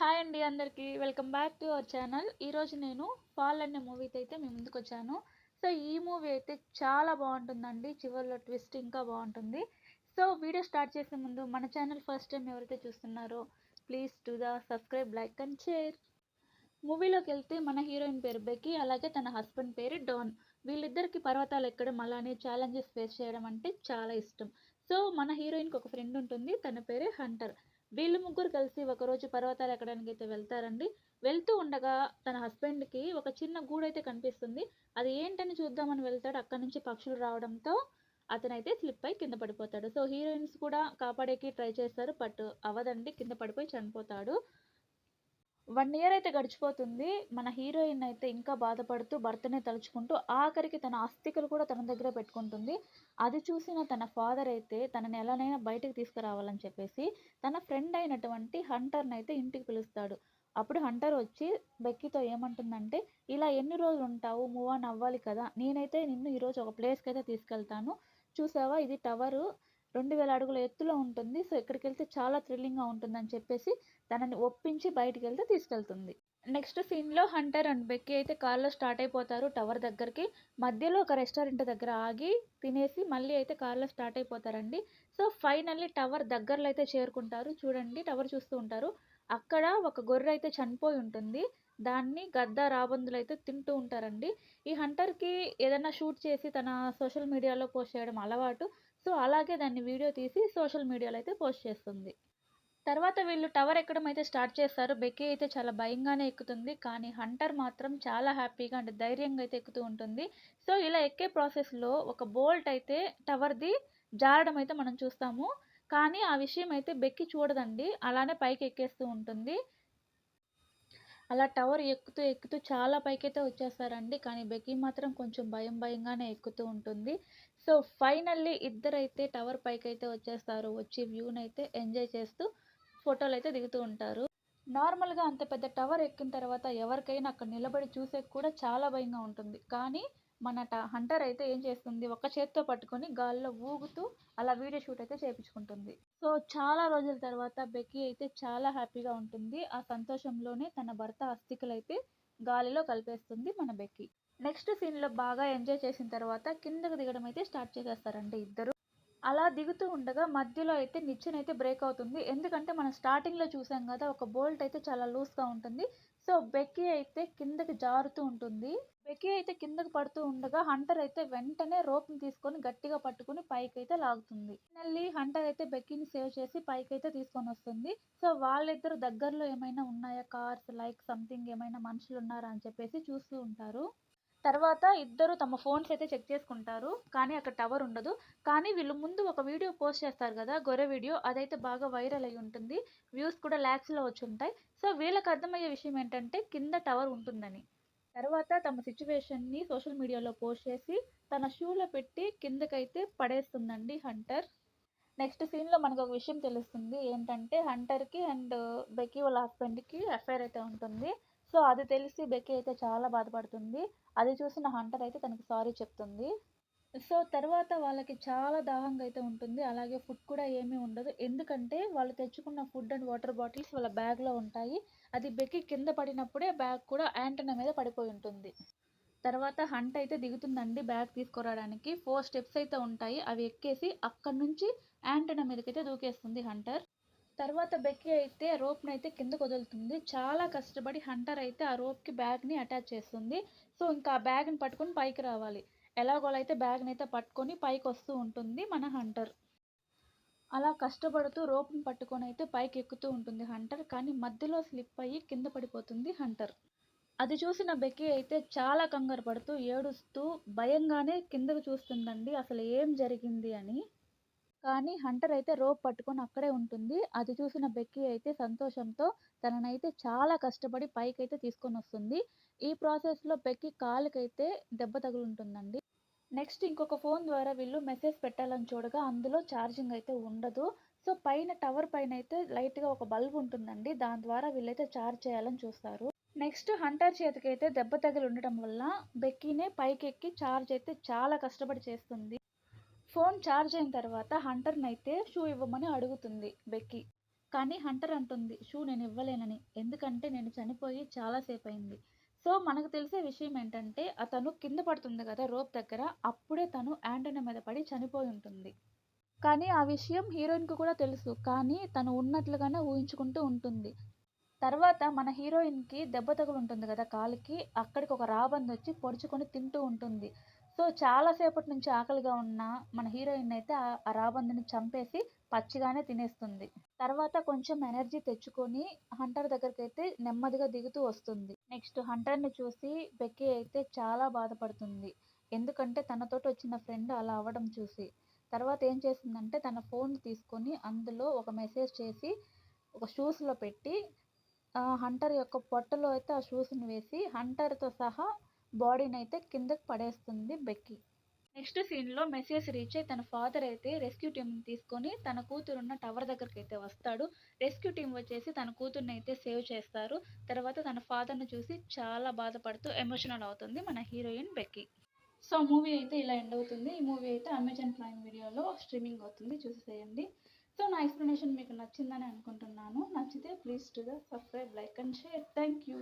Hi అండి అందరికీ. Welcome back to our channel. ఈరోజు నేను ఫాల్ అనే మూవీతో అయితే మీ ముందుకు వచ్చాను. సో ఈ మూవీ అయితే చాలా బాగుంటుందండి. చివరిలో ట్విస్ట్ ఇంకా బాగుంటుంది. సో వీడియో స్టార్ట్ చేసే ముందు మన ఛానల్ ఫస్ట్ టైం ఎవరైతే చూస్తున్నారో please to the subscribe like and share. మూవీలోకి వెళ్తే మన హీరోయిన్ పేరు బెకి అలాగే తన హస్బెండ్ పేరు డాన్. వీళ్ళిద్దరికి పర్వతాలు ఎక్కడం అలానే ఛాలెంజెస్ ఫేస్ చేయడం అంటే చాలా ఇష్టం. సో మన హీరోయిన్కి ఒక ఫ్రెండ్ ఉంటుంది. తన పేరే హంటర్. వీళ్ళు ముగ్గురు కలిసి ఒకరోజు పర్వతాలు ఎక్కడానికి అయితే వెళ్తారండి. వెళ్తూ ఉండగా తన హస్బెండ్కి ఒక చిన్న గూడైతే కనిపిస్తుంది. అది ఏంటని చూద్దామని వెళ్తాడు. అక్కడ నుంచి పక్షులు రావడంతో అతనైతే స్లిప్ అయి కింద పడిపోతాడు. సో హీరోయిన్స్ కూడా కాపాడేకి ట్రై చేస్తారు. బట్ అవదండి. కింద పడిపోయి చనిపోతాడు. వన్ ఇయర్ అయితే గడిచిపోతుంది. మన హీరోయిన్ అయితే ఇంకా బాధపడుతూ భర్తనే తలుచుకుంటూ ఆఖరికి తన అస్థికలు కూడా తన దగ్గర పెట్టుకుంటుంది. అది చూసిన తన ఫాదర్ అయితే తనని ఎలానైనా బయటకు తీసుకురావాలని చెప్పేసి తన ఫ్రెండ్ అయినటువంటి హంటర్ని అయితే ఇంటికి పిలుస్తాడు. అప్పుడు హంటర్ వచ్చి బెక్కితో ఏమంటుందంటే ఇలా ఎన్ని రోజులు ఉంటావు? మూవ్ ఆన్ అవ్వాలి కదా. నేనైతే నిన్ను ఈరోజు ఒక ప్లేస్కి అయితే తీసుకెళ్తాను. చూసావా? ఇది టవరు. రెండు వేల అడుగుల ఎత్తులో ఉంటుంది. సో ఇక్కడికి వెళ్తే చాలా థ్రిల్లింగ్గా ఉంటుందని చెప్పేసి తనని ఒప్పించి బయటికి వెళ్తే తీసుకెళ్తుంది. నెక్స్ట్ సీన్లో హంటర్ అండ్ బెక్కి అయితే కార్లో స్టార్ట్ అయిపోతారు టవర్ దగ్గరికి. మధ్యలో ఒక రెస్టారెంట్ దగ్గర ఆగి తినేసి మళ్ళీ అయితే కార్లో స్టార్ట్ అయిపోతారండి. సో ఫైనల్లీ టవర్ దగ్గరలో అయితే చేరుకుంటారు. చూడండి టవర్ చూస్తూ ఉంటారు. అక్కడ ఒక గొర్రె అయితే చనిపోయి ఉంటుంది. దాన్ని గద్ద రాబందులు అయితే తింటూ ఉంటారండి. ఈ హంటర్కి ఏదైనా షూట్ చేసి తన సోషల్ మీడియాలో పోస్ట్ చేయడం అలవాటు. సో అలాగే దాన్ని వీడియో తీసి సోషల్ మీడియాలో అయితే పోస్ట్ చేస్తుంది. తర్వాత వీళ్ళు టవర్ ఎక్కడం అయితే స్టార్ట్ చేస్తారు బెక్కీ అయితే చాలా భయంగానే ఎక్కుతుంది. కానీ హంటర్ మాత్రం చాలా హ్యాపీగా అంటే ధైర్యంగా అయితే ఎక్కుతూ ఉంటుంది. సో ఇలా ఎక్కే ప్రాసెస్లో ఒక బోల్ట్ అయితే టవర్ది జారడం అయితే మనం చూస్తాము. కానీ ఆ విషయం అయితే బెక్కి చూడదండి. అలానే పైకి ఎక్కేస్తూ ఉంటుంది. అలా టవర్ ఎక్కుతూ ఎక్కుతూ చాలా పైకైతే వచ్చేస్తారండి. కానీ బెక్కి మాత్రం కొంచెం భయం భయంగానే ఎక్కుతూ ఉంటుంది. సో ఫైనల్లీ ఇద్దరైతే టవర్ పైకి అయితే వచ్చేస్తారు. వచ్చి వ్యూని అయితే ఎంజాయ్ చేస్తూ ఫోటోలు అయితే దిగుతూ ఉంటారు. నార్మల్గా అంత పెద్ద టవర్ ఎక్కిన తర్వాత ఎవరికైనా అక్కడ నిలబడి చూసే కూడా చాలా భయంగా ఉంటుంది. కానీ మన ట హంటర్ అయితే ఏం చేస్తుంది? ఒక చేత్తో పట్టుకొని గాల్లో ఊగుతూ అలా వీడియో షూట్ అయితే చేపించుకుంటుంది. సో చాలా రోజుల తర్వాత బెక్కీ అయితే చాలా హ్యాపీగా ఉంటుంది. ఆ సంతోషంలోనే తన భర్త అస్థికలు అయితే గాలిలో కలిపేస్తుంది మన బెక్కీ నెక్స్ట్ సీన్లో బాగా ఎంజాయ్ చేసిన తర్వాత కిందకు దిగడం అయితే స్టార్ట్ చేసేస్తారండి ఇద్దరు. అలా దిగుతూ ఉండగా మధ్యలో అయితే నిచ్చెన అయితే బ్రేక్ అవుతుంది. ఎందుకంటే మనం స్టార్టింగ్లో చూసాం కదా ఒక బోల్ట్ అయితే చాలా లూస్గా ఉంటుంది. సో బెక్కి అయితే కిందకి జారుతూ ఉంటుంది. బెక్కి అయితే కిందకి పడుతూ ఉండగా హంటర్ అయితే వెంటనే రోప్ని తీసుకొని గట్టిగా పట్టుకుని పైకి అయితే లాగుతుంది. మళ్ళీ హంటర్ అయితే బెక్కిని సేవ్ చేసి పైకి అయితే తీసుకొని వస్తుంది. సో వాళ్ళిద్దరు దగ్గరలో ఏమైనా ఉన్నాయా? కార్స్ లైక్ సంథింగ్ ఏమైనా మనుషులు ఉన్నారా అని చెప్పేసి చూస్తూ ఉంటారు. తర్వాత ఇద్దరు తమ ఫోన్స్ అయితే చెక్ చేసుకుంటారు కానీ అక్కడ టవర్ ఉండదు. కానీ వీళ్ళు ముందు ఒక వీడియో పోస్ట్ చేస్తారు కదా గొర్రె వీడియో అదైతే బాగా వైరల్ అయి ఉంటుంది. వ్యూస్ కూడా ల్యాక్స్లో వచ్చి ఉంటాయి. సో వీళ్ళకి అర్థమయ్యే విషయం ఏంటంటే కింద టవర్ ఉంటుందని. తర్వాత తమ సిచ్యువేషన్ని సోషల్ మీడియాలో పోస్ట్ చేసి తన షూలో పెట్టి కిందకైతే పడేస్తుందండి హంటర్ నెక్స్ట్ సీన్లో మనకు ఒక విషయం తెలుస్తుంది. ఏంటంటే హంటర్కి అండ్ బెకీ వాళ్ళ హస్బెండ్కి అఫైర్ అయితే ఉంటుంది. సో అది తెలిసి బెక్కి అయితే చాలా బాధపడుతుంది. అది చూసిన హంటర్ అయితే తనకు సారీ చెప్తుంది. సో తర్వాత వాళ్ళకి చాలా దాహంగా అయితే ఉంటుంది. అలాగే ఫుడ్ కూడా ఏమీ ఉండదు. ఎందుకంటే వాళ్ళు తెచ్చుకున్న ఫుడ్ అండ్ వాటర్ బాటిల్స్ వాళ్ళ బ్యాగ్లో ఉంటాయి. అది బెక్కి కింద పడినప్పుడే బ్యాగ్ కూడా యాంటనా మీద పడిపోయి ఉంటుంది. తర్వాత హంట్ అయితే దిగుతుందండి బ్యాగ్ తీసుకురావడానికి. ఫోర్ స్టెప్స్ అయితే ఉంటాయి. అవి ఎక్కేసి అక్కడి నుంచి యాంటనా మీదకైతే దూకేస్తుంది హంటర్. తర్వాత బెక్కి అయితే రోప్ని అయితే కిందకు వదులుతుంది. చాలా కష్టపడి హంటర్ అయితే ఆ రోప్కి బ్యాగ్ని అటాచ్ చేస్తుంది. సో ఇంకా ఆ బ్యాగ్ని పట్టుకొని పైకి రావాలి. ఎలాగోలా అయితే బ్యాగ్ని అయితే పట్టుకొని పైకి వస్తూ ఉంటుంది మన హంటర్. అలా కష్టపడుతూ రోప్ని పట్టుకొని అయితే పైకి ఎక్కుతూ ఉంటుంది హంటర్. కానీ మధ్యలో స్లిప్ అయ్యి కింద పడిపోతుంది హంటర్. అది చూసిన బెక్కి అయితే చాలా కంగారు పడుతూ ఏడుస్తూ భయంగానే కిందకు చూస్తుందండి. అసలు ఏం జరిగింది అని కానీ హంటర్ అయితే రోప్ పట్టుకొని అక్కడే ఉంటుంది. అది చూసిన బెక్కి అయితే సంతోషంతో తననైతే చాలా కష్టపడి పైకి అయితే తీసుకొని వస్తుంది. ఈ ప్రాసెస్లో బెక్కి కాలుకైతే దెబ్బ తగులుంటుందండి. నెక్స్ట్ ఇంకొక ఫోన్ ద్వారా వీళ్ళు మెసేజ్ పెట్టాలని చూడగా అందులో ఛార్జింగ్ అయితే ఉండదు. సో పైన టవర్ పైన అయితే లైట్గా ఒక బల్బ్ ఉంటుందండి. దాని ద్వారా వీళ్ళైతే ఛార్జ్ చేయాలని చూస్తారు. నెక్స్ట్ హంటర్ చేతికి అయితే దెబ్బ తగిలి ఉండటం వల్ల బెక్కీనే పైకి ఎక్కి ఛార్జ్ అయితే చాలా కష్టపడి చేస్తుంది. ఫోన్ ఛార్జ్ అయిన తర్వాత హంటర్ని అయితే షూ ఇవ్వమని అడుగుతుంది బెక్కి. కానీ హంటర్ అంటుంది షూ నేను ఇవ్వలేనని. ఎందుకంటే నేను చనిపోయి చాలాసేపు అయింది సో మనకు తెలిసే విషయం ఏంటంటే అతను కింద పడుతుంది కదా రోప్ దగ్గర అప్పుడే తను యాంటనీ మీద పడి చనిపోయి ఉంటుంది. కానీ ఆ విషయం హీరోయిన్కు కూడా తెలుసు. కానీ తను ఉన్నట్లుగానే ఊహించుకుంటూ ఉంటుంది. తర్వాత మన హీరోయిన్కి దెబ్బ తగులు ఉంటుంది కదా కాలుకి అక్కడికి ఒక రాబంది వచ్చి పొడుచుకొని తింటూ ఉంటుంది. సో చాలాసేపటి నుంచి ఆకలిగా ఉన్న మన హీరోయిన్ అయితే ఆ- రాబందుని చంపేసి పచ్చిగానే తినేస్తుంది. తర్వాత కొంచెం ఎనర్జీ తెచ్చుకొని హంటర్ దగ్గరికి అయితే నెమ్మదిగా దిగుతూ వస్తుంది. నెక్స్ట్ హంటర్ని చూసి బెక్కీ అయితే చాలా బాధపడుతుంది. ఎందుకంటే తనతోటి వచ్చిన ఫ్రెండ్ అలా అవ్వడం చూసి. తర్వాత ఏం చేసిందంటే తన ఫోన్ తీసుకొని అందులో ఒక మెసేజ్ చేసి ఒక షూస్లో పెట్టి హంటర్ యొక్క పొట్టలో అయితే ఆ షూస్ని వేసి హంటర్తో సహా బాడీని అయితే కిందకి పడేస్తుంది బెక్కీ. నెక్స్ట్ సీన్లో మెసేజ్ రీచ్ అయి తన ఫాదర్ అయితే రెస్క్యూ టీం తీసుకొని తన కూతురున్న టవర్ దగ్గరికి అయితే వస్తాడు. రెస్క్యూ టీం వచ్చేసి తన కూతుర్ని అయితే సేవ్ చేస్తారు. తర్వాత తన ఫాదర్ను చూసి చాలా బాధపడుతూ ఎమోషనల్ అవుతుంది మన హీరోయిన్ బెక్కీ. సో మూవీ అయితే ఇలా ఎండ్ అవుతుంది. ఈ మూవీ అయితే అమెజాన్ ప్రైమ్ వీడియోలో స్ట్రీమింగ్ అవుతుంది. చూసేసేయండి. సో నా ఎక్స్ప్లెనేషన్ మీకు నచ్చిందని అనుకుంటున్నాను. నచ్చితే please to the subscribe like and share. Thank you